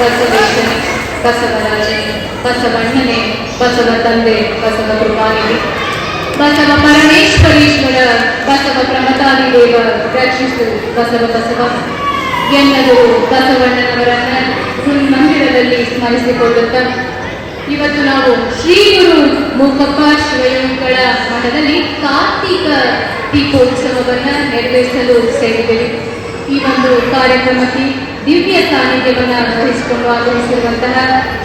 ಬಸವೇಶನೇ ಬಸವರಾಜನೇ ಬಸವಣ್ಣನೇ ಬಸವ ತಂದೆ, ಬಸವ ಕೃಪಾನಿಧಿ ಬಸವ ಪರಮೇಶ್ವರೀಶ್ವರ, ಬಸವ ಪ್ರಮತಾದಿ ದೇವ, ರಕ್ಷಿಸು ಬಸವ ಬಸವ. ಬಸವಣ್ಣನವರನ್ನು ಬಸವಣ್ಣನವರನ್ನ ಮಂದಿರದಲ್ಲಿ ಸ್ಮರಿಸಿಕೊಳ್ಳುತ್ತ. ಇವತ್ತು ನಾವು ಶ್ರೀ ಗುರು ಮೂಕಪ್ಪ ಶಿವಯೋಗಿಗಳ ಮಠದಲ್ಲಿ ಕಾರ್ತಿಕ ದೀಪೋತ್ಸವವನ್ನು ನೆರವೇರಿಸಲು ಸೇರಿದ್ದೇವೆ. ಈ ಒಂದು ಕಾರ್ಯಕ್ರಮಕ್ಕೆ ದಿವ್ಯ ಸಾನ್ನಿಧ್ಯವನ್ನ ವಹಿಸಿಕೊಂಡು ಆಗಮಿಸಿರುವಂತಹ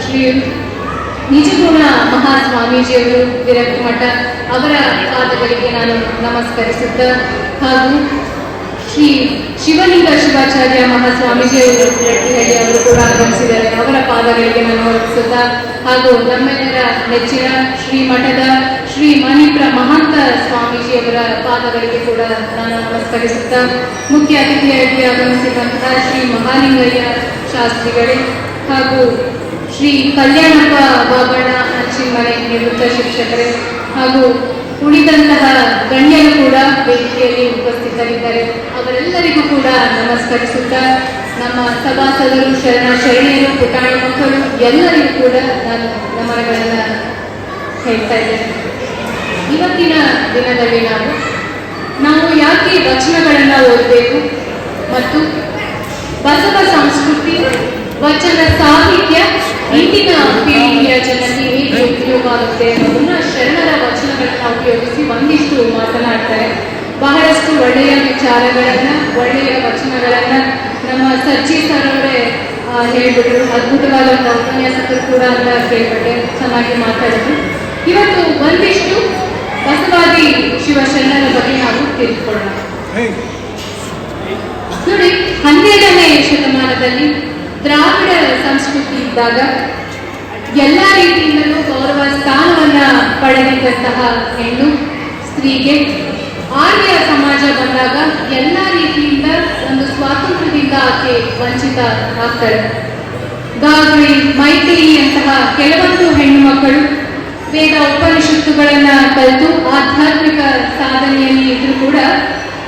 ಶ್ರೀ ನಿಜಗುಣ ಮಹಾಸ್ವಾಮೀಜಿಯವರು ವಿರಕ್ತ ಮಠ ಅವರ ಪಾದಗಳಿಗೆ ನಾನು ನಮಸ್ಕರಿಸುತ್ತಾ ಹಾಗೂ ಶ್ರೀ ಶಿವಲಿಂಗ ಶಿವಾಚಾರ್ಯ ಮಹಾಸ್ವಾಮೀಜಿಯವರು ವಿರಕ್ತಿಹಳ್ಳಿ ಅವರು ಕೂಡ ಆಗಮಿಸಿದ್ದಾರೆ. ಅವರ ಪಾದಗಳಿಗೆ ನಾನು ಅರ್ಪಿಸುತ್ತಾ ಹಾಗೂ ನಮ್ಮೆಲ್ಲರ ನೆಚ್ಚಿನ ಶ್ರೀ ಮಠದ ಶ್ರೀ ಮಣಿಪ್ರ ಮಹಾಂತ ಸ್ವಾಮೀಜಿಯವರ ಪಾದಗಳಿಗೆ ಕೂಡ ನಾನು ನಮಸ್ಕರಿಸುತ್ತಾ ಮುಖ್ಯ ಅತಿಥಿಯಾಗಿ ಆಗಮಿಸಿದಂತಹ ಶ್ರೀ ಮಹಾಲಿಂಗಯ್ಯ ಶಾಸ್ತ್ರಿಗಳೇ ಹಾಗೂ ಶ್ರೀ ಕಲ್ಯಾಣಪ್ಪ ಬಾಬಣ್ಣ ಅಚ್ಚಿಮನೆ ನಿವೃತ್ತ ಶಿಕ್ಷಕರೇ ಹಾಗೂ ಉಳಿದಂತಹ ಗಣ್ಯರು ಕೂಡ ವೇದಿಕೆಯಲ್ಲಿ ಉಪಸ್ಥಿತರಿದ್ದಾರೆ. ಅವರೆಲ್ಲರಿಗೂ ಕೂಡ ನಮಸ್ಕರಿಸುತ್ತಾ ನಮ್ಮ ಸಭಾಸದರು ಶರಣ ಶೈಲಿಯರು ಪುಟಾಣಿ ಮಕ್ಕಳು ಎಲ್ಲರಿಗೂ ಕೂಡ ನಾನು ನಮನಗಳನ್ನು ಹೇಳ್ತಾ ಇದ್ದೇನೆ. ಇವತ್ತಿನ ದಿನದಲ್ಲಿ ನಾವು ನಾವು ಯಾಕೆ ವಚನಗಳನ್ನು ಓದಬೇಕು ಮತ್ತು ಬಸವ ಸಂಸ್ಕೃತಿ, ವಚನ ಸಾಹಿತ್ಯ, ಇಂದಿನ ಪೀಳಿಗೆಯ ಜನರಿಗೆ ಹೇಗೆ ಉಪಯೋಗ ಆಗುತ್ತೆ ಅನ್ನೋದನ್ನ ಶರಣರ ವಚನಗಳನ್ನು ಉಪಯೋಗಿಸಿ ಒಂದಿಷ್ಟು ಮಾತನಾಡ್ತಾರೆ. ಬಹಳಷ್ಟು ಒಳ್ಳೆಯ ವಿಚಾರಗಳನ್ನ, ಒಳ್ಳೆಯ ವಚನಗಳನ್ನ ನಮ್ಮ ಸಜ್ಜಿ ಸರ್ ಹೇಳ್ಬಿಟ್ರು. ಅದ್ಭುತವಾದ ಉಪನ್ಯಾಸಕರು ಕೂಡ ಅಂತ ಕೇಳ್ಬಿಟ್ಟೆ ಚೆನ್ನಾಗಿ ಮಾತಾಡಿದ್ರು. ಇವತ್ತು ಒಂದಿಷ್ಟು ಬಸವಾದಿ ಶಿವಶರಣರ ಬಗ್ಗೆ ನಾವು ತಿಳಿದುಕೊಳ್ಳೋಣ ನೋಡಿ ಹನ್ನೆರಡನೇ ಶತಮಾನದಲ್ಲಿ ದ್ರಾವಿಡ ಸಂಸ್ಕೃತಿ ಇದ್ದಾಗ ಎಲ್ಲ ರೀತಿಯಿಂದಲೂ ಗೌರವ ಸ್ಥಾನವನ್ನ ಪಡೆದಿದ್ದಂತಹ ಹೆಣ್ಣು ಸ್ತ್ರೀಗೆ ಆರ್ಯ ಸಮಾಜ ಬಂದಾಗ ಎಲ್ಲ ರೀತಿಯಿಂದ ಒಂದು ಸ್ವಾತಂತ್ರ್ಯದಿಂದ ಆಕೆ ವಂಚಿತ ಆಗ್ತಾರೆ ಗಾಗ್ರಿ ಮೈತ್ರಿ ಅಂತಹ ಕೆಲವೊಂದು ಹೆಣ್ಣು ಮಕ್ಕಳು ವೇದ ಉಪನಿಷತ್ತುಗಳನ್ನ ಕಲಿತು ಆಧ್ಯಾತ್ಮಿಕ ಸಾಧನೆಯಲ್ಲಿ ಇದ್ರೂ ಕೂಡ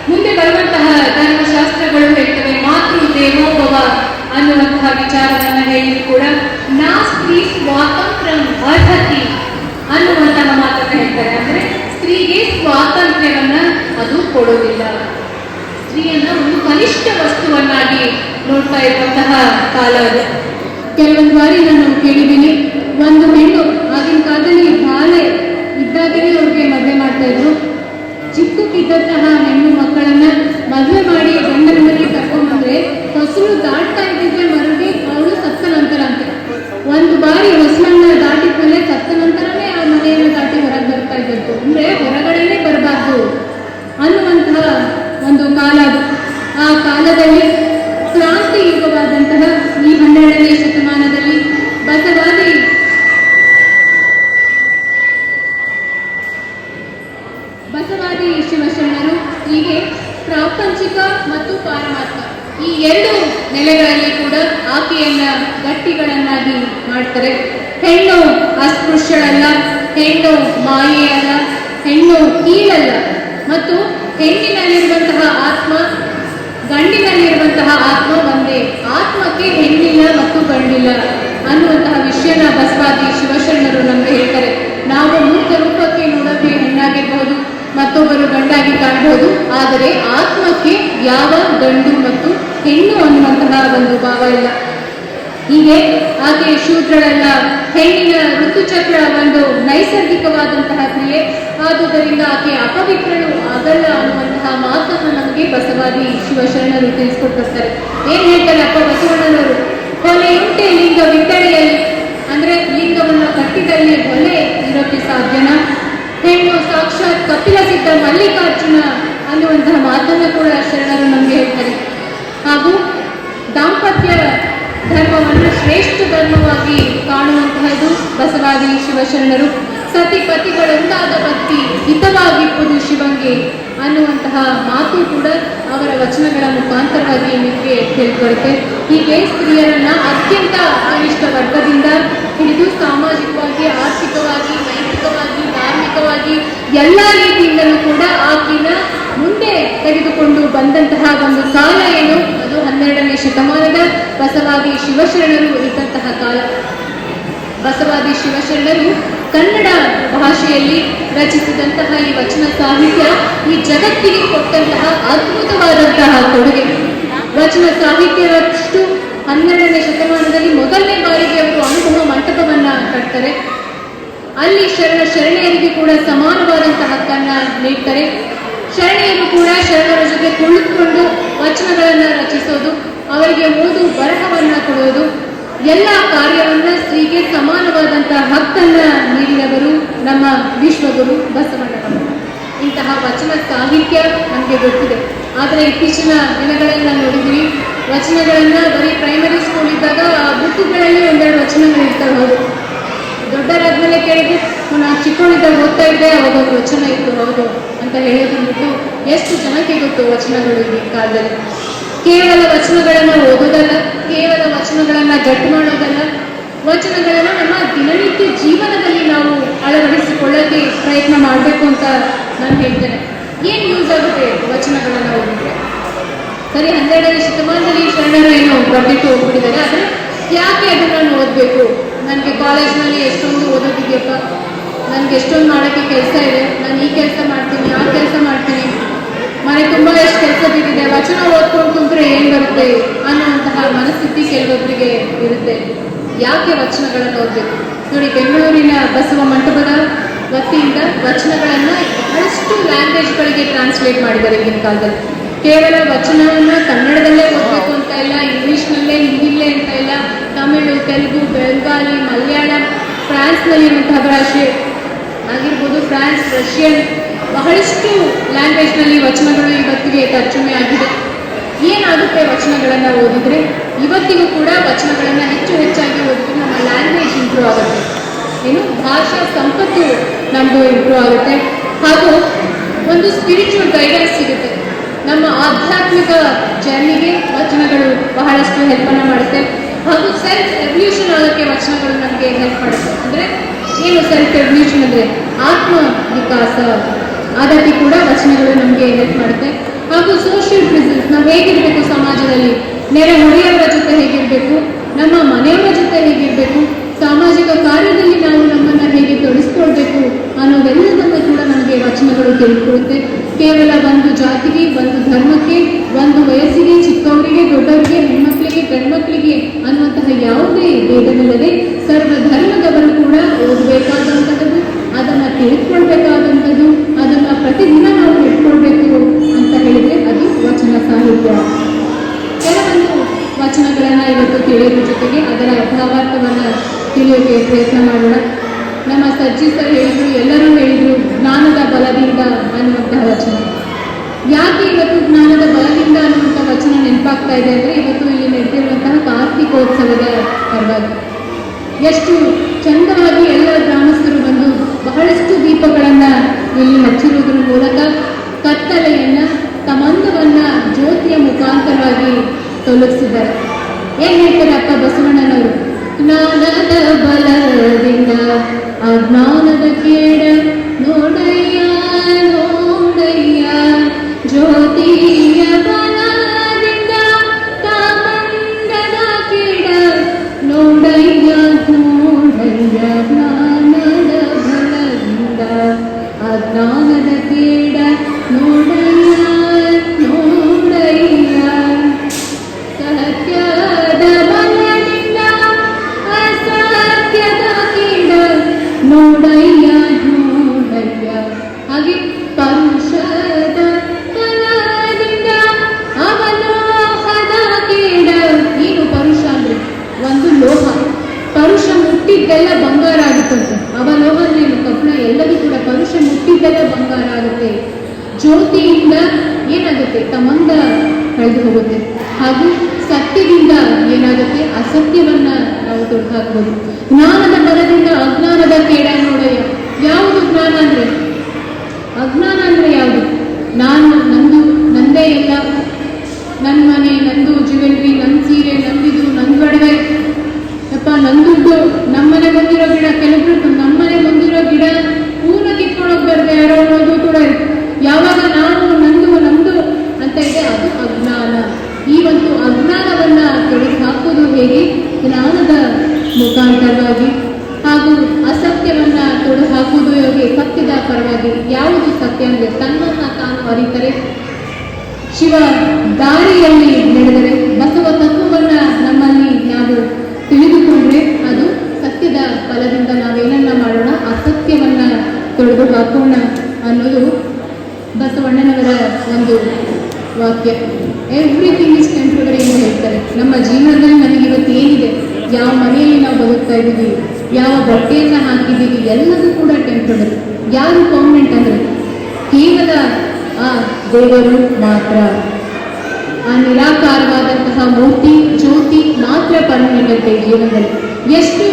ಮುಂದೆ ಬರುವಂತಹ ಧರ್ಮಶಾಸ್ತ್ರಗಳು ಹೇಳ್ತವೆ, ಮಾತೃ ದೇವೋಭವ ಅನ್ನುವಂತಹ ವಿಚಾರವನ್ನ ಹೇಳಿ ಕೂಡ ನಾ ಸ್ತ್ರೀ ಸ್ವಾತಂತ್ರ್ಯ ಅರ್ಹತಿ ಅನ್ನುವಂತಹ ಮಾತನ್ನ ಹೇಳ್ತಾರೆ. ಅಂದ್ರೆ ಸ್ತ್ರೀಗೆ ಸ್ವಾತಂತ್ರ್ಯವನ್ನ ಅದು ಕೊಡೋದಿಲ್ಲ ಸ್ತ್ರೀಯನ್ನ ಒಂದು ಕನಿಷ್ಠ ವಸ್ತುವನ್ನಾಗಿ ನೋಡ್ತಾ ಇರುವಂತಹ ಕಾಲ ಅದು. ಕೆಲವೊಂದು ಬಾರಿ ನಾನು ಕೇಳಿದ್ದೀನಿ. ಒಂದು ಹೆಣ್ಣು ಆಗಿನ ಕಾಲದಲ್ಲಿ ಬಾಳೆ ಇದ್ದಾಗಲೇ ಅವ್ರಿಗೆ ಮದುವೆ ಮಾಡ್ತಾ ಇದ್ರು. ಚಿಕ್ಕಕ್ಕಿದ್ದಂತಹ ಹೆಣ್ಣು ಮಕ್ಕಳನ್ನ ಮದುವೆ ಮಾಡಿ ಗಂಡನ ಮನೆಗೆ ಕರ್ಕೊಂಡ್ಬಂದ್ರೆ ಹೊಸಲು ದಾಟ್ತಾ ಇದ್ದಿದ್ರೆ ಮರಗೆ ಅವಳು ಸತ್ತ ನಂತರ ಅಂತ. ಒಂದು ಬಾರಿ ಹೊಸಲನ್ನ ದಾಟಿದ ಮೇಲೆ ಸತ್ತ ನಂತರನೇ ಆ ಮನೆಯನ್ನು ದಾಟಿ ಹೊರಗೆ ಬರ್ತಾ ಇದ್ದದ್ದು. ಅಂದ್ರೆ ಹೊರಗಡೆನೆ ಬರಬಾರ್ದು ಅನ್ನುವಂತಹ ಒಂದು ಕಾಲ ಅದು. ಆ ಕಾಲದಲ್ಲಿ ಬಸವಾದಿ ಬಸವಾದಿ ಶಿವಶರಣರು, ಹೀಗೆ ಪ್ರಾಪಂಚಿಕ ಮತ್ತು ಪಾರಮಾತ್ಮ. ಈ ಎರಡು ನೆಲೆಗಳಲ್ಲಿ ಕೂಡ ಆಕೆಯನ್ನ ಗಟ್ಟಿಗಳನ್ನಾಗಿ ಮಾಡ್ತಾರೆ. ಹೆಣ್ಣು ಅಸ್ಪೃಶ್ಯಳಲ್ಲ, ಹೆಣ್ಣು ಮಾಯೆಯಲ್ಲ, ಹೆಣ್ಣು ಕೀಳಲ್ಲ. ಮತ್ತು ಹೆಣ್ಣಿನಲ್ಲಿರುವಂತಹ ಆತ್ಮ, ಗಂಡಿನಲ್ಲಿರುವಂತಹ ಆತ್ಮ ಒಂದೇ. ಆತ್ಮಕ್ಕೆ ಹೆಣ್ಣಿಲ್ಲ ಮತ್ತು ಗಂಡಿಲ್ಲ. ಅನ್ನುವಂತಹ ವಿಷಯನ ಬಸವಾದಿ ಶಿವಶರಣರು ನಮಗೆ ಹೇಳ್ತಾರೆ. ನಾವು ಮೂರ್ತ ರೂಪಕ್ಕೆ ನೋಡೋಕೆ ಹೆಣ್ಣಾಗಿರ್ಬಹುದು, ಮತ್ತೊಬ್ಬರು ಗಂಡಾಗಿ ಕಾಣಬಹುದು, ಆದರೆ ಆತ್ಮಕ್ಕೆ ಯಾವ ಗಂಡು ಮತ್ತು ಹೆಣ್ಣು ಅನ್ನುವಂತಹ ಒಂದು ಭಾವ ಇಲ್ಲ. ಹೀಗೆ ಆಕೆ ಶೂದ್ರಳೆಲ್ಲ, ಹೆಣ್ಣಿನ ಋತುಚಕ್ರ ಒಂದು ನೈಸರ್ಗಿಕವಾದಂತಹ ಕ್ರಿಯೆ, ಆದುದರಿಂದ ಆಕೆ ಅಪವಿತ್ರಳು ಆಗಲ್ಲ ಅನ್ನುವಂತಹ ಮಾತನ್ನು ನಮಗೆ ಬಸವಾದಿ ಶಿವಶರಣರು ತಿಳಿಸ್ಕೊಟ್ಟಿರ್ತಾರೆ ಏನ್ ಹೇಳ್ತಾರೆ ಅಪ್ಪ ಬಸವಣ್ಣನವರು? ಹೊಲೆಯುಂಟೆ ಲಿಂಗ ವಿಂಗಡೆಯಲ್ಲಿ ಅಂದ್ರೆ ಲಿಂಗವನ್ನು ಕಟ್ಟಿದಲ್ಲಿ ಒಲೆ ಇರೋಕ್ಕೆ ಸಾಧ್ಯನ? ಹೆಣ್ಣು ಸಾಕ್ಷಾತ್ ಕಪಿಲ ಸಿದ್ಧ ಮಲ್ಲಿಕಾರ್ಜುನ ಅನ್ನುವಂತಹ ಮಾತನ್ನು ಕೂಡ ಶರಣರು ನಮಗೆ ಹೇಳ್ತಾರೆ. ಹಾಗೂ ದಾಂಪತ್ಯ ಧರ್ಮವನ್ನು ಶ್ರೇಷ್ಠ ಧರ್ಮವಾಗಿ ಕಾಣುವಂತಹದ್ದು ಬಸವಾದಿ ಶಿವಶರಣರು. ಸತಿ ಪತಿಗಳೊಂದಾದ ಪತ್ತಿ ಹಿತವಾಗಿಪ್ಪುದು ಶಿವಂಗೆ ಅನ್ನುವಂತಹ ಮಾತು ಕೂಡ ಅವರ ವಚನಗಳ ಮುಖಾಂತರವಾಗಿ ನಿಮಗೆ ತಿಳ್ಕೊಳುತ್ತೆ ಹೀಗೆ ಸ್ತ್ರೀಯರನ್ನ ಅತ್ಯಂತ ಕನಿಷ್ಠ ವರ್ಗದಿಂದ ಹಿಡಿದು ಸಾಮಾಜಿಕವಾಗಿ, ಆರ್ಥಿಕವಾಗಿ, ನೈತಿಕವಾಗಿ, ಧಾರ್ಮಿಕವಾಗಿ ಎಲ್ಲ ರೀತಿಯಿಂದಲೂ ಕೂಡ ಆಕಿನ ಮುಂದೆ ತೆಗೆದುಕೊಂಡು ಬಂದಂತಹ ಒಂದು ಕಾಲ ಏನು? ಅದು ಹನ್ನೆರಡನೇ ಶತಮಾನದ ಬಸವಾದಿ ಶಿವಶರಣರು ಇದ್ದಂತಹ ಕಾಲ. ಬಸವಾದಿ ಶಿವಶರಣರು ಕನ್ನಡ ಭಾಷೆಯಲ್ಲಿ ರಚಿಸಿದಂತಹ ಈ ವಚನ ಸಾಹಿತ್ಯ ಈ ಜಗತ್ತಿಗೆ ಕೊಟ್ಟಂತಹ ಅದ್ಭುತವಾದಂತಹ ಕೊಡುಗೆ. ವಚನ ಸಾಹಿತ್ಯವಷ್ಟು ಹನ್ನೆರಡನೇ ಶತಮಾನದಲ್ಲಿ ಮೊದಲನೇ ಬಾರಿಗೆ ಅವರು ಅನುಭವ ಮಂಟಪವನ್ನ ಕಟ್ತಾರೆ. ಅಲ್ಲಿ ಶರಣ ಶರಣೆಯರಿಗೆ ಕೂಡ ಸಮಾನವಾದಂತಹ ಹಕ್ಕನ್ನ ನೀಡ್ತಾರೆ. ಶರಣೆಯನ್ನು ಕೂಡ ಶರಣರ ಜೊತೆ ಕುಳಿತುಕೊಂಡು ವಚನಗಳನ್ನ ರಚಿಸೋದು, ಅವರಿಗೆ ಓದು, ಬರಹವನ್ನ ಕೊಡೋದು ಎಲ್ಲ ಕಾರ್ಯವನ್ನ ಸ್ತ್ರೀಗೆ ಸಮಾನವಾದಂತಹ ಹಕ್ಕನ್ನ ನೀಡಿದವರು ನಮ್ಮ ವಿಶ್ವಗುರು ಬಸವಣ್ಣನವರು. ಇಂತಹ ವಚನ ಸಾಹಿತ್ಯ ನಮಗೆ ಗೊತ್ತಿದೆ. ಆದರೆ ಇತ್ತೀಚಿನ ದಿನಗಳೆಲ್ಲ ನೋಡಿದ್ವಿ ವಚನಗಳನ್ನ ಬರೀ ಪ್ರೈಮರಿ ಸ್ಕೂಲ್ ಇದ್ದಾಗ ಆ ಬುಕ್ಗಳಲ್ಲಿ ಒಂದೆರಡು ವಚನಗಳು ಇರ್ತವೆ ಹೌದು. ದೊಡ್ಡರಾದ್ಮೇಲೆ ಕೇಳಿದ್ರೆ ನಾನು ಚಿಕ್ಕವಳಿದ್ದಾಗ ಓದ್ತಾ ಇದ್ದೆ, ಅವಾಗ ಒಂದು ವಚನ ಇತ್ತು, ಹೌದು ಅಂತ ಹೇಳೋದ್ಬಿಟ್ಟು ಎಷ್ಟು ಜನಕ್ಕೆ ಗೊತ್ತು ವಚನಗಳು ಈ ಕಾಲದಲ್ಲಿ? ಕೇವಲ ವಚನಗಳನ್ನು ಓದೋದಲ್ಲ ಕೇವಲ ವಚನಗಳನ್ನು ಗಟ್ಟು ಮಾಡೋದಲ್ಲ, ವಚನಗಳನ್ನು ನಮ್ಮ ದಿನನಿತ್ಯ ಜೀವನದಲ್ಲಿ ನಾವು ಅಳವಡಿಸಿಕೊಳ್ಳೋಕ್ಕೆ ಪ್ರಯತ್ನ ಮಾಡಬೇಕು ಅಂತ ನಾನು ಹೇಳ್ತೇನೆ. ಏನು ಯೂಸ್ ಆಗುತ್ತೆ ವಚನಗಳನ್ನು ಓದಿದ್ರೆ? ಸರಿ, ಹನ್ನೆರಡನೇ ಶತಮಾನದಲ್ಲಿ ಶರಣರು ಏನು ಬರ್ಬಿಟ್ಟು ಹೋಗ್ಬಿಟ್ಟಿದ್ದಾರೆ. ಆದರೆ ಯಾಕೆ ಅದನ್ನು ನಾನು ಓದಬೇಕು? ನನಗೆ ಕಾಲೇಜ್ನಲ್ಲಿ ಎಷ್ಟೊಂದು ಓದೋದಿದೆಯಪ್ಪ. ನನಗೆ ಎಷ್ಟೊಂದು ಮಾಡೋಕ್ಕೆ ಕೆಲಸ ಇದೆ. ನಾನು ಈ ಕೆಲಸ ಮಾಡ್ತೀನಿ ಆ ಕೆಲಸ ಮಾಡ್ತೀನಿ ಮನೆ ತುಂಬ ಎಷ್ಟು ಕೆಲಸ ಬಿದ್ದಿದೆ ವಚನ ಓದ್ಕೊಂಡು ಕುಂತ್ರೆ ಅನ್ನುವಂತಹ ಮನಸ್ಥಿತಿ ಕೆಲವೊಬ್ಬರಿಗೆ ಇರುತ್ತೆ. ಯಾಕೆ ವಚನಗಳನ್ನು ಓದಬೇಕು ನೋಡಿ, ಬೆಂಗಳೂರಿನ ಬಸವ ಮಂಟಪದ ವತಿಯಿಂದ ವಚನಗಳನ್ನ ಬಹಳಷ್ಟು ಲ್ಯಾಂಗ್ವೇಜ್ಗಳಿಗೆ ಟ್ರಾನ್ಸ್ಲೇಟ್ ಮಾಡಿದ್ದಾರೆ ಈಗಿನ ಕಾಲದಲ್ಲಿ. ಕೇವಲ ವಚನವನ್ನ ಕನ್ನಡದಲ್ಲೇ ಓದಬೇಕು ಅಂತ ಇಲ್ಲ, ಇಂಗ್ಲಿಷ್ನಲ್ಲೇ ಹಿಂದಿಲ್ಲೇ ಅಂತ ಇಲ್ಲ. ತಮಿಳು, ತೆಲುಗು, ಬೆಂಗಾಲಿ, ಮಲಯಾಳಂ ಫ್ರಾನ್ಸ್ನಲ್ಲಿರುವಂತಹ ಭಾಷೆ ಆಗಿರ್ಬೋದು. ಫ್ರಾನ್ಸ್, ರಷ್ಯನ್ ಬಹಳಷ್ಟು ಲ್ಯಾಂಗ್ವೇಜ್ನಲ್ಲಿ ವಚನಗಳು ಇವತ್ತಿಗೆ ತರ್ಜುಮೆ ಆಗಿದೆ. ಏನಾಗುತ್ತೆ ವಚನಗಳನ್ನು ಓದಿದರೆ ಇವತ್ತಿಗೂ ಕೂಡ ವಚನಗಳನ್ನು ಹೆಚ್ಚು ಹೆಚ್ಚಾಗಿ ಓದಿದ್ರೆ ನಮ್ಮ ಲ್ಯಾಂಗ್ವೇಜ್ ಇಂಪ್ರೂವ್ ಆಗುತ್ತೆ. ಏನು? ಭಾಷಾ ಸಂಪತ್ತು ನಮ್ಮದು ಇಂಪ್ರೂವ್ ಆಗುತ್ತೆ. ಹಾಗೂ ಒಂದು ಸ್ಪಿರಿಚುವಲ್ ಗೈಡೆನ್ಸ್ ಸಿಗುತ್ತೆ. ನಮ್ಮ ಆಧ್ಯಾತ್ಮಿಕ ಜರ್ನಿಗೆ ವಚನಗಳು ಬಹಳಷ್ಟು ಹೆಲ್ಪನ್ನು ಮಾಡುತ್ತೆ. ಹಾಗೂ ಸೆಲ್ಫ್ ರೆವಲ್ಯೂಷನ್ ಆಗೋಕ್ಕೆ ವಚನಗಳು ನಮಗೆ ಹೆಲ್ಪ್ ಮಾಡುತ್ತೆ. ಅಂದರೆ ಏನು ಸೆಲ್ಫ್ ರೆವಲ್ಯೂಷನ್ ಅಂದರೆ ಆತ್ಮ ವಿಕಾಸ ಅದಕ್ಕೆ ಕೂಡ ವಚನಗಳು ನಮಗೆ ಹೆಲ್ಪ್ ಮಾಡುತ್ತೆ. ಹಾಗೂ ಸೋಷಿಯಲ್ ಪ್ರೆಸೆನ್ಸ್ ನಾವು ಹೇಗಿರಬೇಕು ಸಮಾಜದಲ್ಲಿ? ನೆರೆಹೊರೆಯವರ ಜೊತೆ ಹೇಗಿರಬೇಕು? ನಮ್ಮ ಮನೆಯವರ ಜೊತೆ ಹೇಗಿರಬೇಕು? ಸಾಮಾಜಿಕ ಕಾರ್ಯದಲ್ಲಿ ನಾವು ನಮ್ಮನ್ನು ಹೇಗೆ ತೊಡಗಿಸ್ಕೊಳ್ಬೇಕು ಅನ್ನೋದೆಲ್ಲದನ್ನು ಕೂಡ ನಮಗೆ ವಚನಗಳು ತಿಳಿಕೊಡುತ್ತೆ. ಕೇವಲ ಒಂದು ಜಾತಿಗೆ, ಒಂದು ಧರ್ಮಕ್ಕೆ, ಒಂದು ವಯಸ್ಸಿಗೆ, ಚಿಕ್ಕವರಿಗೆ, ದೊಡ್ಡವರಿಗೆ, ಹೆಣ್ಮಕ್ಳಿಗೆ, ಗಂಡ್ಮಕ್ಳಿಗೆ ಅನ್ನುವಂತಹ ಯಾವುದೇ ಭೇದವಿಲ್ಲದೆ ಸರ್ವ ಧರ್ಮದವರು ಕೂಡ ಓದಬೇಕಾದಂತಹದ್ದು ಅದನ್ನು ತಿಳ್ಕೊಳ್ಬೇಕಾದಂಥದ್ದು, ಅದನ್ನು ಪ್ರತಿದಿನ ಜೊತೆಗೆ ಅದರ ಭಾವಾರ್ಥವನ್ನ ತಿಳಿಯೋಕೆ ಪ್ರಯತ್ನ ಮಾಡೋಣ. ನಮ್ಮ ಸಜ್ಜಿ ಸರ್ ಹೇಳಿದ್ರು, ಎಲ್ಲರೂ ಹೇಳಿದ್ರು, ಜ್ಞಾನದ ಬಲದಿಂದ ಅನ್ನುವಂತಹ ವಚನ. ಯಾಕೆ ಇವತ್ತು ಜ್ಞಾನದ ಬಲದಿಂದ ಅನ್ನುವಂಥ ವಚನ ನೆನಪಾಗ್ತಾ ಇದೆ ಅಂದ್ರೆ ಇವತ್ತು ಇಲ್ಲಿ ನಡೆದಿರುವಂತಹ ಕಾರ್ತಿಕೋತ್ಸವದ ಪರವಾಗಿ ಎಷ್ಟು ಚಂದವಾಗಿ ಎಲ್ಲ ಗ್ರಾಮಸ್ಥರು ಬಂದು ಬಹಳಷ್ಟು ದೀಪಗಳನ್ನ ಇಲ್ಲಿ ಹಚ್ಚಿರುವುದರ ಮೂಲಕ ಕತ್ತಲೆಯನ್ನು ತಮಂದವನ್ನ ಜ್ಯೋತಿಯ ಮುಖಾಂತರವಾಗಿ ತೊಲಗಿಸಿದ್ದಾರೆ. ಏನ್ ಹೇಳ್ತಾರೆ ಅಪ್ಪ ಬಸವಣ್ಣನವರು ಜ್ಞಾನದ ಬಲದಿಂದ ಅಜ್ಞಾನದ ಕೇಡ ನೋಡಯ್ಯ ನೋಡಯ್ಯ ಜ್ಯೋತಿಯ ಮುಟ್ಟಿದ್ದೆಲ್ಲ ಬಂಗಾರ ಆಗುತ್ತಂತೆ ಅಂತ. ಏನು ಕಪ್ಪಣ ಎಲ್ಲದೂ ಕೂಡ ಪರುಷ ಮುಟ್ಟಿದ್ದೆಲ್ಲ ಬಂಗಾರ ಆಗುತ್ತೆ. ಜ್ಯೋತಿಯಿಂದ ಏನಾಗುತ್ತೆ? ತಮಂಗ ಕಳೆದು ಹೋಗುತ್ತೆ. ಹಾಗೂ ಸತ್ಯದಿಂದ ಏನಾಗುತ್ತೆ? ಅಸತ್ಯವನ್ನ ನಾವು ತೊಡೆದು ಹಾಕ್ಬೋದು ಜ್ಞಾನದ ಬಲದಿಂದ ಅಜ್ಞಾನದ ಕೇಡ ನೋಡಯ್ಯ ಯಾವುದು ಜ್ಞಾನ ಅಂದ್ರೆ? ಅಜ್ಞಾನ ಅಂದ್ರೆ ಯಾವುದು? ನಾನು, ನಂದು, ನಂದೇ ಎಲ್ಲ ನನ್ನ ಮನೆ, ನಂದು ಜ್ಯುವೆಲ್ರಿ ನನ್ನ ಸೀರೆ, ನಂದಿದು ನನ್ನ ಒಡವೆ ನಮ್ಮನೆ ಬಂದಿರೋ ಗಿಡ ಕೆಲವರು ನಮ್ಮನೆ ಬಂದಿರೋ ಗಿಡ ಪೂರ್ಣ ಕಿತ್ಕೊಂಡೋಗ್ಬರ್ದೆ ಯಾರೋ ಅನ್ನೋದು ಕೂಡ ಇರುತ್ತೆ ಯಾವಾಗ ನಾನು ನಂದು ನಮ್ದು ಅಂತ ಇದೆ ಅದು ಅಜ್ಞಾನ ಈ ಒಂದು ಅಜ್ಞಾನವನ್ನ ತೊಡೆದು ಹಾಕೋದು ಪರವಾಗಿ ಹಾಗೂ ಅಸತ್ಯವನ್ನ ತೊಡೆ ಹಾಕುವುದಕ್ಕೆ ಕತ್ತಿದ ಪರವಾಗಿ ಯಾವುದು ಸತ್ಯ ಅಂದ್ರೆ ತನ್ನನ್ನ ತಾನು ಅರಿತರೆ ಶಿವ ದಾರಿಯಲ್ಲಿ ನಡೆದರೆ ಬಸವ ತತ್ವವನ್ನ ನಮ್ಮಲ್ಲಿ ನಾವು ತಿಳಿದುಕೊಂಡ್ರೆ ಅದು ಸತ್ಯದ ಫಲದಿಂದ ನಾವೇನನ್ನ ಮಾಡೋಣ ಅಸತ್ಯವನ್ನ ತೊಳೆದು ಹಾಕೋಣ ಅನ್ನೋದು ಬಸವಣ್ಣನವರ ಒಂದು ವಾಕ್ಯ ಎವ್ರಿಥಿಂಗ್ ಇಸ್ ಟೆಂಪ್ರವರಿ ಅಂತ ಹೇಳ್ತಾರೆ. ನಮ್ಮ ಜೀವನದಲ್ಲಿ ನಮಗೆ ಇವತ್ತು ಏನಿದೆ? ಯಾವ ಮನೆಯಲ್ಲಿ ನಾವು ಬದುಕ್ತಾ ಇದ್ದೀವಿ, ಯಾವ ಬಟ್ಟೆಯನ್ನು ಹಾಕಿದ್ದೀವಿ, ಎಲ್ಲದೂ ಕೂಡ ಟೆಂಪ್ರವರಿ ಯಾರು ಪರ್ಮನೆಂಟ್ ಅಂದರೆ? ಕೇವಲ ಆ ದೇವರು ಮಾತ್ರ. ಆ ನಿರಾಕಾರವಾದಂತಹ ಮೂರ್ತಿ, ಜ್ಯೋತಿ ಮಾತ್ರ ಪರ್ಮನೆಂಟ್ ಅಂತ ಜೀವನದಲ್ಲಿ. ಎಷ್ಟು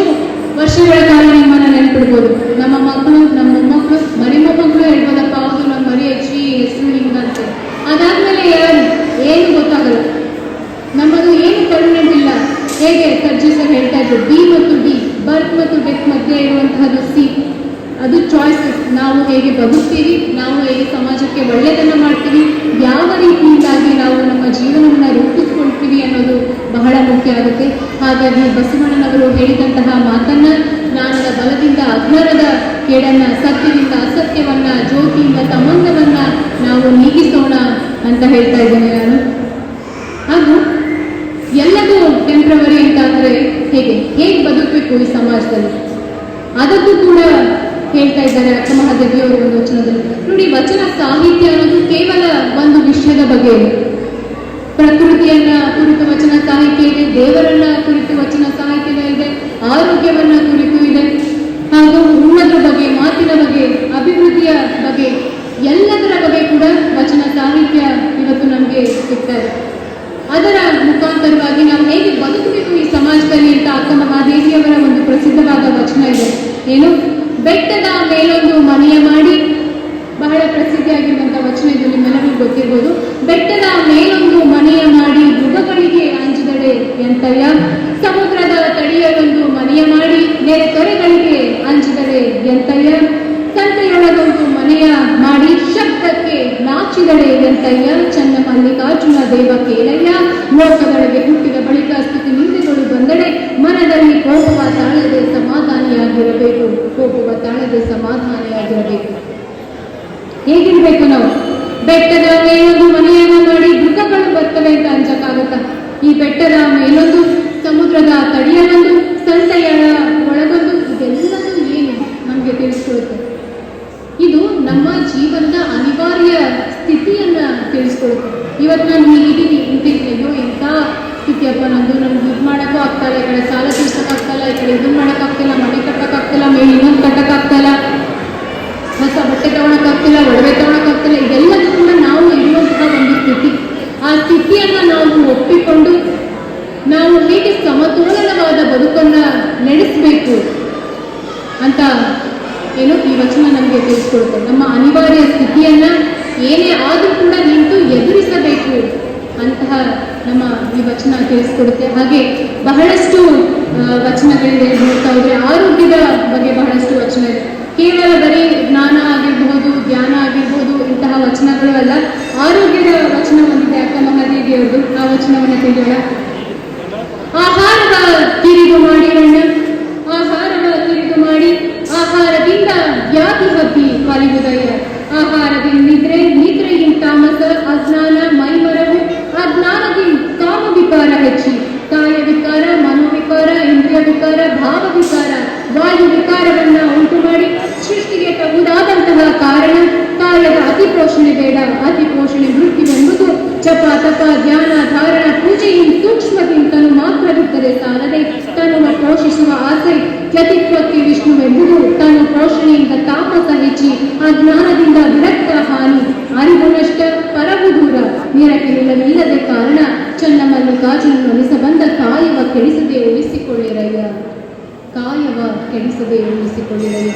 ವರ್ಷಗಳ ಕಾಲ ನಿಮ್ಮನ್ನ ನೆನ್ಪಿಡ್ಬೋದು? ನಮ್ಮ ಮಕ್ಕಳು ನಮ್ಮ ಮಕ್ಕಳು ಮರಿ ಮೊಮ್ಮಕ್ಕಳು ಹೇಳ್ಬೋದಪ್ಪ, ಅವರು ನಮ್ಮ ಮರಿ ಅಜ್ಜಿ ಹೆಸರು ಹಿಂಗಂತೆ ಅದಾದ್ಮೇಲೆ ಗೊತ್ತಾಗಲ್ಲ ನಮ್ಮದು ಏನು ಪರ್ಮನೆಂಟ್ ಇಲ್ಲ. ಹೇಗೆ ಸರ್ಜಿ ಸರ್ ಹೇಳ್ತಾ ಇದ್ರು? ಬಿ ಮತ್ತು ಡಿ ಬರ್ತ್ ಮತ್ತು ಡೆತ್ ಮಧ್ಯೆ ಇರುವಂತಹದ್ದು ಸಿ ಅದು ಚಾಯ್ಸಸ್ ನಾವು ಹೇಗೆ ಬದುಕ್ತೀವಿ, ನಾವು ಹೇಗೆ ಸಮಾಜಕ್ಕೆ ಒಳ್ಳೆಯದನ್ನು ಮಾಡ್ತೀವಿ, ಯಾವ ರೀತಿಯಿಂದಾಗಿ ನಾವು ನಮ್ಮ ಜೀವನವನ್ನು ರೂಪಿಸ್ಕೊಳ್ತೀವಿ ಅನ್ನೋದು ಬಹಳ ಮುಖ್ಯ ಆಗುತ್ತೆ. ಹಾಗಾಗಿ ಬಸವಣ್ಣನವರು ಹೇಳಿದಂತಹ ಮಾತನ್ನ ಜ್ಞಾನದ ಬಲದಿಂದ, ಅಜ್ಞಾನದ ಕೇಡನ್ನ, ಸತ್ಯದಿಂದ, ಅಸತ್ಯವನ್ನ, ಜ್ಯೋತಿಯಿಂದ, ತಮಂಗವನ್ನ ನಾವು ನೀಗಿಸೋಣ ಅಂತ ಹೇಳ್ತಾ ಇದ್ದೇನೆ ನಾನು. ಹಾಗೂ ಎಲ್ಲದೂ ಟೆಂಪ್ರವರಿ ಅಂತ ಅಂದ್ರೆ ಹೇಗೆ? ಹೇಗೆ ಬದುಕಬೇಕು ಈ ಸಮಾಜದಲ್ಲಿ? ಅದಕ್ಕೂ ಕೂಡ ಹೇಳ್ತಾ ಇದ್ದಾರೆ ಅಕ್ಕ ಮಹಾದೇವಿಯವರ ಒಂದು ವಚನದಲ್ಲಿ. ನೋಡಿ, ವಚನ ಸಾಹಿತ್ಯ ಅನ್ನೋದು ಕೇವಲ ಒಂದು ವಿಷಯದ ಬಗ್ಗೆ. ಪ್ರಕೃತಿಯನ್ನ ಕುರಿತು ವಚನ ಸಾಹಿತ್ಯ ಇದೆ, ದೇವರನ್ನ ಕುರಿತು ವಚನ ಸಾಹಿತ್ಯ ಇದೆ, ಆರೋಗ್ಯವನ್ನ ಕುರಿತು ಇದೆ, ಹಾಗೂ ಉಣ್ಣದ್ರ ಬಗ್ಗೆ, ಮಾತಿನ ಬಗ್ಗೆ, ಅಭಿವೃದ್ಧಿಯ ಬಗ್ಗೆ ಎಲ್ಲದರ ಬಗ್ಗೆ ಕೂಡ ವಚನ ಸಾಹಿತ್ಯ ಇವತ್ತು ನಮಗೆ ಸಿಗ್ತಾ ಇದೆ. ಅದರ ಮುಖಾಂತರವಾಗಿ ನಾವು ಹೇಗೆ ಬದುಕಬೇಕು ಈ ಸಮಾಜದಲ್ಲಿ ಅಂತ ಅಕ್ಕ ಮಹಾದೇವಿಯವರ ಒಂದು ಪ್ರಸಿದ್ಧವಾದ ವಚನ ಇದೆ. ಏನು? ಬೆಟ್ಟದ ಮೇಲೊಂದು ಮನೆಯ ಮಾಡಿ ಬಹಳ ಪ್ರಸಿದ್ಧಿಯಾಗಿರುವಂತಹ ವಚನ ಇದು ನಿಮ್ಮೆಲ್ಲರಿಗೂ ಗೊತ್ತಿರ್ಬೋದು. ಬೆಟ್ಟದ ಮೇಲೊಂದು ಮಲ್ಲಿಕಾರ್ಜುನ ದೇವ ಕೇಳಯ್ಯ ಲೋಕದೊಳಗೆ ಹುಟ್ಟಿದ ಬಳಿಕ ಸ್ಥಿತಿ ನಿಂದೆಗಳು ಬಂದರೆ ಮನದಲ್ಲಿ ಕೋಪವ ತಾಳದೆ ಸಮಾಧಾನಿಯಾಗಿರಬೇಕು. ಕೋಪವ ತಾಳದೆ ಸಮಾಧಾನಿಯಾಗಿರಬೇಕು. ಹೇಗಿರ್ಬೇಕು ನಾವು? ಬೆಟ್ಟದ ಮೇಲೊಂದು ಮನೆಯನ್ನು ಮಾಡಿ ಮೃತಗಳು ಬರ್ತವೆ ಅಂತ ಅಂಜಕ್ಕಾಗತ್ತ ಈ ಬೆಟ್ಟದ ಮೇಲೊಂದು ಸಮುದ್ರದ ಸಂತೆಯ ಒಳಗೊಂದು ಇದೆಲ್ಲದೂ ಏನು ನಮಗೆ ತಿಳಿಸ್ಕೊಡುತ್ತೆ ಇದು ನಮ್ಮ ಜೀವನದ ಅನಿವಾರ್ಯ ಸ್ಥಿತಿಯನ್ನ ತಿಳಿಸ್ಕೊಡುತ್ತೆ ಇವತ್ತು ನಾನು ಹೀಗಿದ್ದೀನಿ ಇಂತಿದ್ದೀನಿ ಅಯ್ಯೋ ಎಂಥ ಸ್ಥಿತಿಯಪ್ಪ ನಂದು ನನ್ಗೆ ಇದು ಮಾಡೋಕ್ಕೂ ಆಗ್ತಾಯಿಲ್ಲ ಈ ಕಡೆ ಸಾಲ ತೀರ್ಸೋಕ್ಕಾಗ್ತಾಯಿಲ್ಲ ಈ ಕಡೆ ಇದನ್ನ ಮಾಡೋಕ್ಕಾಗ್ತಿಲ್ಲ ಮನೆ ಕಟ್ಟೋಕ್ಕಾಗ್ತಿಲ್ಲ ಮೇಲೆ ಇನ್ನೊಂದು ಕಟ್ಟೋಕ್ಕಾಗ್ತಾಯಿಲ್ಲ ಹೊಸ ಬಟ್ಟೆ ತಗೊಳಕ್ಕಾಗ್ತಿಲ್ಲ ಒಡವೆ ತಗೊಳಕ್ಕಾಗ್ತಿಲ್ಲ ಇದೆಲ್ಲದೂ ಕೂಡ ನಾವು ಇರುವಂತಹ ಒಂದು ಸ್ಥಿತಿ ಆ ಸ್ಥಿತಿಯನ್ನ ನಾವು ಒಪ್ಪಿಕೊಂಡು ನಾವು ಹೇಗೆ ಸಮತೋಲನವಾದ ಬದುಕನ್ನ ನಡೆಸಬೇಕು ಅಂತ ಏನು ಈ ವಚನ ನಮಗೆ ತಿಳಿಸ್ಕೊಡುತ್ತೆ ನಮ್ಮ ಅನಿವಾರ್ಯ ಸ್ಥಿತಿಯನ್ನ ಏನೇ ಆದರೂ ಕೂಡ ನಿಂತು ಎದುರಿಸಬೇಕು ಅಂತಹ ನಮ್ಮ ಈ ವಚನ ತಿಳಿಸ್ಕೊಡುತ್ತೆ. ಹಾಗೆ ಬಹಳಷ್ಟು ವಚನಗಳಿದೆ ನೋಡ್ತಾ ಹೋದ್ರೆ ಆರೋಗ್ಯದ ಬಗ್ಗೆ ಬಹಳಷ್ಟು ವಚನ ಇದೆ. ಕೇವಲ ಬರೀ ಜ್ಞಾನ ಆಗಿರ್ಬಹುದು ಧ್ಯಾನ ಆಗಿರ್ಬಹುದು ಇಂತಹ ವಚನಗಳು ಅಲ್ಲ. ಆರೋಗ್ಯದ ವಚನ ಒಂದಿದೆ ಅಕ್ಕ ಮಹಾದೇವಿಯವ್ರದ್ದು. ಆ ವಚನವನ್ನು ತಿಳಿಯೋಣ. ಆಹಾರವ ತಿರಿದು ಮಾಡಿರಣ್ಣ ಆಹಾರವ ತಿರಿದು ಮಾಡಿ. ಆಹಾರದಿಂದ ವ್ಯಾಧಿ ಹತ್ತಿ ಕಲಿಯುದಯ ಆಹಾರದಿಂದ ನಿದ್ರೆ ನಿದ್ರೆಯಿಂದ ತಾಮಸ ಅಜ್ಞಾನ, ಮೈಮರವು ಅಜ್ಞಾನದಿಂದ ಕಾಮ ವಿಕಾರ ಹೆಚ್ಚಿ ಕಾಯ ವಿಕಾರ ಮನೋವಿಕಾರ ಇಂದ್ರಿಯ ವಿಕಾರ ಭಾವ ವಿಕಾರ ವಾಯು ವಿಕಾರವನ್ನ ಉಂಟು ಮಾಡಿ ಸೃಷ್ಟಿಗೆ ತಗುದಾದಂತಹ ಕಾರಣ ಕಾಯದ ಅತಿ ಪೋಷಣೆ ಬೇಡ. ಅತಿ ಪೋಷಣೆ ಮೃತ್ಯುವೆಂಬುದು ಜಪ, ತಪ, ಧ್ಯಾನ, ಧಾರಣ ಪೂಜೆಯಿಂದ ಸೂಕ್ಷ್ಮದಿಂತಲೂ ಮಾತ್ರವಿದ್ದರೆ ಸಾಲದೆ ತನ್ನ ಪೋಷಿಸುವ ಆಸೆ ಯತಿತ್ವಕ್ಕೆ ವಿಷ್ಣುವೆಂಬುದು ತನ್ನ ಪೋಷಣೆಯಿಂದ ತಾಪಸ ಹೆಚ್ಚಿ ಜ್ಞಾನದಿಂದ ವಿರಕ್ತ ಹಾನಿ ಅರಿವು ಪರವು ದೂರ. ನೀರಕ್ಕೆ ನಿಲ್ಲವಿಲ್ಲದೆ ಕಾರಣ ಚನ್ನಮ್ಮನ್ನು ಕಾಜನನ್ನು ಒಲಿಸಬಂದ ಕಾಯವ ಕೆಡಿಸದೆ ಉಳಿಸಿಕೊಳ್ಳಿರಯ್ಯ. ಕಾಯವ ಕೆಡಿಸದೆ ಉಳಿಸಿಕೊಳ್ಳಿರಯ್ಯ.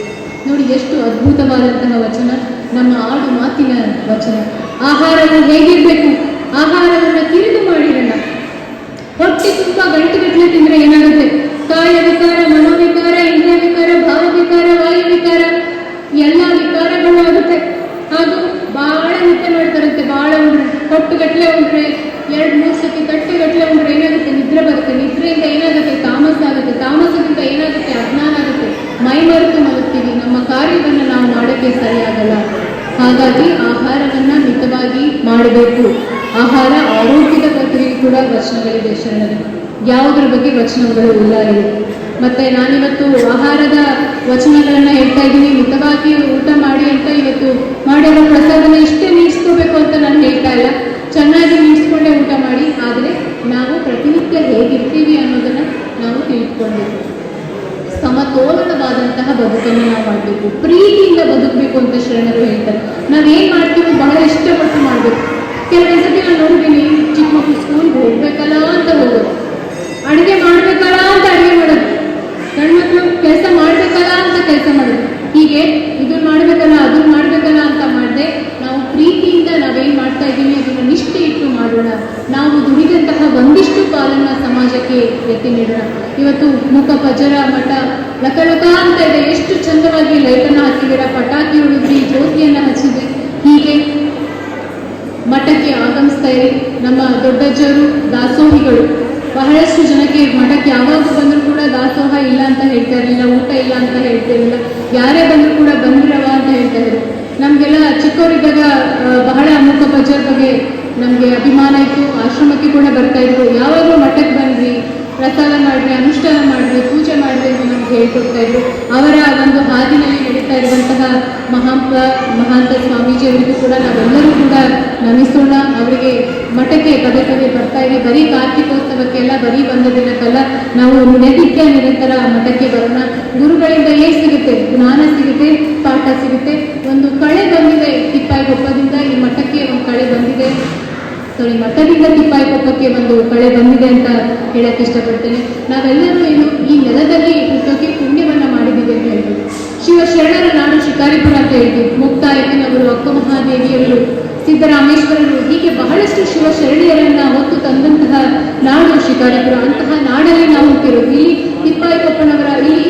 ನೋಡಿ ಎಷ್ಟು ಅದ್ಭುತವಾದಂತಹ ವಚನ, ನಮ್ಮ ಆಡು ಮಾತಿನ ವಚನ. ಆಹಾರವು ಹೇಗಿರ್ಬೇಕು? ಆಹಾರವನ್ನು ತಿರಿದು ಮಾಡಿರಲ್ಲ. ಹೊಟ್ಟೆ ತುಂಬ ಗಂಟುಗಟ್ಟಲೆ ತಿಂದ್ರೆ ಏನಾಗುತ್ತೆ? ಕಾಯ ವಿಕಾರ ಮನೋವಿಕಾರ ಇಂದ್ರಿಯ ವಿಕಾರ ಭಾವ ವಿಕಾರ ವಾಯು ವಿಕಾರ ಎಲ್ಲ ವಿಕಾರಗಳು ಆಗುತ್ತೆ. ಹಾಗೂ ಬಹಳ ನಿದ್ದೆ ಮಾಡ್ತಾರಂತೆ ಬಹಳ ಉಂಡ್ರೆ ಹೊಟ್ಟುಗಟ್ಟಲೆ ಉಂಡ್ರೆ ಎರಡು, ಮೂರು ಸತಿ ತಟ್ಟೆಗಟ್ಟಲೆ ಉಂಡ್ರೆ ಏನಾಗುತ್ತೆ? ನಿದ್ರೆ ಬರುತ್ತೆ. ನಿದ್ರೆಯಿಂದ ಏನಾಗುತ್ತೆ? ತಾಮಸ ಆಗುತ್ತೆ. ತಾಮಸದಿಂದ ಏನಾಗುತ್ತೆ? ಅಜ್ಞಾನ ಆಗುತ್ತೆ. ಮೈ ಮರೆತು ಮಲಗ್ತೀವಿ. ನಮ್ಮ ಕಾರ್ಯವನ್ನು ನಾವು ಮಾಡೋಕ್ಕೆ ಸರಿಯಾಗಲ್ಲ. ಹಾಗಾಗಿ ಆಹಾರವನ್ನ ಮಿತವಾಗಿ ಮಾಡಬೇಕು. ಆಹಾರ ಆರೋಗ್ಯದ ಪ್ರಕ್ರಿಯೆ ಕೂಡ ವಚನಗಳಿದೆ ಶರಣರು ಯಾವುದ್ರ ಬಗ್ಗೆ ವಚನಗಳು ಇಲ್ಲ ಇದೆ ಮತ್ತೆ ನಾನಿವತ್ತು ಆಹಾರದ ವಚನಗಳನ್ನ ಹೇಳ್ತಾ ಇದ್ದೀನಿ. ಮಿತವಾಗಿ ಊಟ ಮಾಡಿ ಅಂತ ಇವತ್ತು ಮಾಡಿರೋ ಪ್ರಸಾದನ ಇಷ್ಟೇ ನೀಡಿಸ್ಕೋಬೇಕು ಅಂತ ನಾನು ಹೇಳ್ತಾ ಇಲ್ಲ. ಚೆನ್ನಾಗಿ ನೀಡಿಸ್ಕೊಂಡೆ ಊಟ ಮಾಡಿ. ಆದರೆ ನಾವು ಪ್ರತಿನಿತ್ಯ ಹೇಗಿರ್ತೀವಿ ಅನ್ನೋದನ್ನ ನಾವು ತಿಳ್ಕೊಳ್ಬೇಕು ಸಮತೋಲನವಾದಂತಹ ಬದುಕನ್ನು ನಾವು ಮಾಡಬೇಕು. ಪ್ರೀತಿಯಿಂದ ಬದುಕಬೇಕು ಅಂತ ಶರಣರು ಹೇಳ್ತಾರೆ. ನಾವೇನ್ ಮಾಡ್ತೀವಿ ಬಹಳ ಇಷ್ಟಪಟ್ಟು ಮಾಡಬೇಕು. ಕೆಲವೊಂದ್ಸತಿ ನಾನು ನೋಡಿದ್ದೀನಿ, ಚಿಕ್ಕ ಮಕ್ಕಳು ಸ್ಕೂಲ್ಗೆ ಹೋಗ್ಬೇಕಲ್ಲ ಅಂತ ಹೋಗೋದು ಅಡುಗೆ ಮಾಡ್ಬೇಕಲ್ಲ ಅಂತ ಅಡುಗೆ ಮಾಡೋದು ಗಂಡ್ಮಕ್ಳು ಕೆಲಸ ಮಾಡ್ಬೇಕಲ್ಲ ಅಂತ ಕೆಲಸ ಮಾಡೋದು ಹೀಗೆ ಇದನ್ನ ಮಾಡ್ಬೇಕಲ್ಲ ಅದನ್ನ ಮಾಡ್ಬೇಕಲ್ಲ ಅಂತ ಮಾಡಿದೆ ನಾವು ಪ್ರೀತಿಯಿಂದ ನಾವೇನ್ ಮಾಡ್ತಾ ಇದ್ದೀವಿ ಅದನ್ನ ನಿಷ್ಠೆ ಇಟ್ಟು ಮಾಡೋಣ. ನಾವು ದುಡಿದಂತಹ ಒಂದಿಷ್ಟು ಪಾಲನ್ನ ಸಮಾಜಕ್ಕೆ ಎತ್ತಿ ನೀಡೋಣ. ಇವತ್ತು ಮುಖ ಪಜರ ಮಠ ಲಕ ಲಕ ಅಂತ ಇದೆ. ಎಷ್ಟು ಚಂದವಾಗಿ ಲೈಟನ್ನ ಹಾಕಿದ್ದೀರಾ. ಪಟಾಕಿ ಹೊಡಿದ್ರಿ ಜ್ಯೋತಿಯನ್ನ ಹಚ್ಚಿದ್ರಿ. ಹೀಗೆ ಮಠಕ್ಕೆ ಆಗಮಿಸ್ತಾ ಇರಿ. ನಮ್ಮ ದೊಡ್ಡಜ್ಜರು, ದಾಸೋಹಿಗಳು ಬಹಳಷ್ಟು ಜನಕ್ಕೆ ಮಠಕ್ಕೆ ಯಾವಾಗ ಬಂದರೂ ಇಲ್ಲ ಅಂತ ಹೇಳ್ತಾ ಇರಲಿಲ್ಲ, ಊಟ ಇಲ್ಲ ಅಂತ ಹೇಳ್ತಾ ಇರಲಿಲ್ಲ. ಯಾರೇ ಬಂದರೂ ಕೂಡ ಬಂದಿರವ ಅಂತ ಹೇಳ್ತಾ ಇದ್ರು. ನಮಗೆಲ್ಲ ಚಿಕ್ಕವರಿದ್ದಾಗ ಬಹಳ ಅಮುಖ ಬಜಾರ್ ಬಗ್ಗೆ ನಮಗೆ ಅಭಿಮಾನ ಇತ್ತು. ಆಶ್ರಮಕ್ಕೆ ಕೂಡ ಬರ್ತಾ ಇದ್ರು. ಯಾವಾಗಲೂ ಮಠಕ್ಕೆ ಬನ್ರಿ ಪ್ರಸಾದ ಮಾಡ್ರಿ, ಅನುಷ್ಠಾನ ಮಾಡ್ರಿ, ಪೂಜೆ ಮಾಡ್ರಿ ಅಂತ ನಮ್ಗೆ ಹೇಳ್ಕೊಡ್ತಾ ಇದ್ರು. ಅವರ ಒಂದು ಹಾದಿನಲ್ಲಿ ನಡೀತಾ ಇರುವಂತಹ ಮಹಾಂತ ಮಹಾಂತ ಸ್ವಾಮೀಜಿಯವರಿಗೂ ಕೂಡ ನಾವೆಲ್ಲರೂ ಕೂಡ ನಮಿಸೋಣ. ಅವರಿಗೆ ಮಠಕ್ಕೆ ಪದೇ ಪದೇ ಬರ್ತಾ ಇರಿ ಬರೀ ಕಾರ್ತಿಕೋತ್ಸವಕ್ಕೆಲ್ಲ ಬರೀ ಬಂದ ದಿನಕ್ಕಲ್ಲ ನಾವು ನಿತ್ಯ ನಿರಂತರ ಮಠಕ್ಕೆ ಬರೋಣ. ಗುರುಗಳಿಂದ ಏನ್ ಸಿಗುತ್ತೆ? ಜ್ಞಾನ ಸಿಗುತ್ತೆ? ಪಾಠ ಸಿಗುತ್ತೆ? ಒಂದು ಕಳೆ ಬಂದಿದೆ ತಿಪ್ಪಾಯಿಗೊಪ್ಪದಿಂದ ಈ ಮಠಕ್ಕೆ ಒಂದು ಕಳೆ ಬಂದಿದೆ ಸಾರಿ ತಿಪ್ಪಾಯಿ ತಿಪ್ಪಾಯಿಕೊಪ್ಪಕ್ಕೆ ಒಂದು ಕಳೆ ಬಂದಿದೆ ಅಂತ ಹೇಳಕ್ ಇಷ್ಟಪಡ್ತೇನೆ. ನಾವೆಲ್ಲರೂ ಏನು ಈ ನೆಲದಲ್ಲಿ ಹುಟ್ಟೋಕೆ ಪುಣ್ಯವನ್ನ ಮಾಡಿದ್ದೀವಿ ಅಂತ ಹೇಳ್ಬೋದು. ಶಿವ ಶರಣರ ನಾಡು ಶಿಕಾರಿಪುರ ಅಂತ ಹೇಳ್ತೀವಿ. ಮುಕ್ತಾಯತಿನವರು ಅಕ್ಕ ಮಹಾದೇವಿಯವರು ಸಿದ್ದರಾಮೇಶ್ವರರು ಹೀಗೆ ಬಹಳಷ್ಟು ಶಿವ ಶರಣೆಯರನ್ನ ಹೊತ್ತು ತಂದಂತಹ ನಾಡು ಶಿಕಾರಿಪುರ. ಅಂತಹ ನಾಡಲ್ಲಿ ನಾವು ಹುಟ್ಟಿರೋದು. ಇಲ್ಲಿ ತಿಪ್ಪಾಯಿಕೊಪ್ಪನವರ, ಇಲ್ಲಿ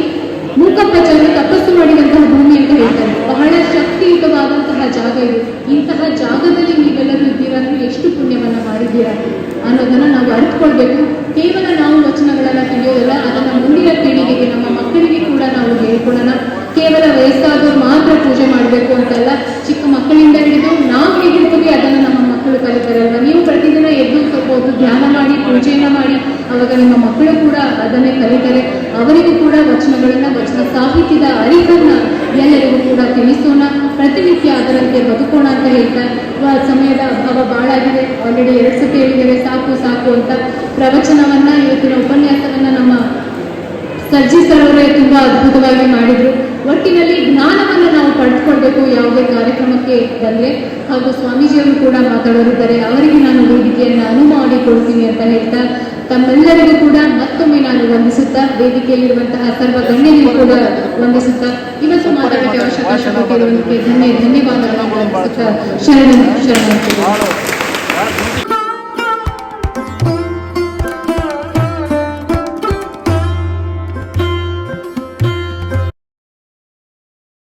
ಮೂಕಪ್ಪಚಾರ್ಯ ತಪಸ್ಸು ಮಾಡಿದಂತಹ ಭೂಮಿ ಅಂತ ಹೇಳ್ತಾರೆ. ಬಹಳ ಶಕ್ತಿಯುತವಾದಂತಹ ಜಾಗ ಇದು. ಇಂತಹ ಜಾಗದಲ್ಲಿ ನೀವೆಲ್ಲರೂ ಇದ್ದೀರಾ ಅನ್ನೋದನ್ನ ನಾವು ಅರಿತುಕೊಳ್ಬೇಕು. ಕೇವಲ ನಾವು ವಚನಗಳನ್ನ ತಿಳಿಯೋದಲ್ಲ, ಅದನ್ನು ಮುಂದಿನ ಪೀಳಿಗೆಗೆ, ನಮ್ಮ ಮಕ್ಕಳಿಗೆ ಕೂಡ ನಾವು ಹೇಳ್ಕೊಳ್ಳೋಣ ಕೇವಲ ವಯಸ್ಸಾದವ್ರು ಮಾತ್ರ ಪೂಜೆ ಮಾಡಬೇಕು ಅಂತಲ್ಲ, ಚಿಕ್ಕ ಮಕ್ಕಳಿಂದ ಹಿಡಿದು ನಾವು ಹೇಗಿರ್ತೀವಿ ಅದನ್ನು ನಮ್ಮ ಮಕ್ಕಳು ಕಲಿತಾರಲ್ವ? ನೀವು ಪ್ರತಿದಿನ ಎದ್ದು ಸ್ವಲ್ಪ ಧ್ಯಾನ ಮಾಡಿ, ಪೂಜೆಯನ್ನ ಮಾಡಿ, ಅವಾಗ ನಿಮ್ಮ ಮಕ್ಕಳು ಕೂಡ ಅದನ್ನೇ ಕಲಿತಾರೆ. ಅವರಿಗೂ ಕೂಡ ವಚನಗಳನ್ನು, ವಚನ ಸಾಹಿತ್ಯದ ಅರಿವನ್ನ ಎಲ್ಲರಿಗೂ ಕೂಡ ತಿಳಿಸೋಣ. ಪ್ರತಿನಿತ್ಯ ಅದರಂತೆ ಬದುಕೋಣ ಅಂತ ಹೇಳ್ತಾ ಸಮಯದ ಅಭಾವ ಬಾಳಾಗಿದೆ. ಆಲ್ರೆಡಿ ಎರಡು ಸತಿ ಹೇಳಿದ್ದೇವೆ, ಸಾಕು ಸಾಕು ಅಂತ ಪ್ರವಚನವನ್ನ ಇವತ್ತಿನ ಉಪನ್ಯಾಸವನ್ನ ನಮ್ಮ ಸರ್ಜಿ ಸರ್ ಅವರೇ ತುಂಬಾ ಅದ್ಭುತವಾಗಿ ಮಾಡಿದ್ರು. ಒಟ್ಟಿನಲ್ಲಿ ಜ್ಞಾನವನ್ನು ನಾವು ಪಡೆದುಕೊಳ್ಬೇಕು ಯಾವುದೇ ಕಾರ್ಯಕ್ರಮಕ್ಕೆ ಬಂದ್ರೆ ಹಾಗೂ ಸ್ವಾಮೀಜಿಯವರು ಕೂಡ ಮಾತಾಡೋರಿದ್ದಾರೆ. ಅವರಿಗೆ ನಾನು ವೇದಿಕೆಯನ್ನು ಅನುವು ಮಾಡಿಕೊಡ್ತೀನಿ ಅಂತ ಹೇಳ್ತಾ, ತಮ್ಮೆಲ್ಲರಿಗೂ ಕೂಡ ಮತ್ತೊಮ್ಮೆ ನಾನು ವಂದಿಸುತ್ತಾ, ವೇದಿಕೆಯಲ್ಲಿರುವಂತಹ ಸರ್ವ ಗಣ್ಯರಿಗೂ ಕೂಡ ವಂದಿಸುತ್ತಾ, ಇವತ್ತು ಮಾತಾಡಕ್ಕೆ ಅವಶ್ಯಕ ಧನ್ಯ ಧನ್ಯವಾದಗಳನ್ನು ಶರಣ ಶರಣ.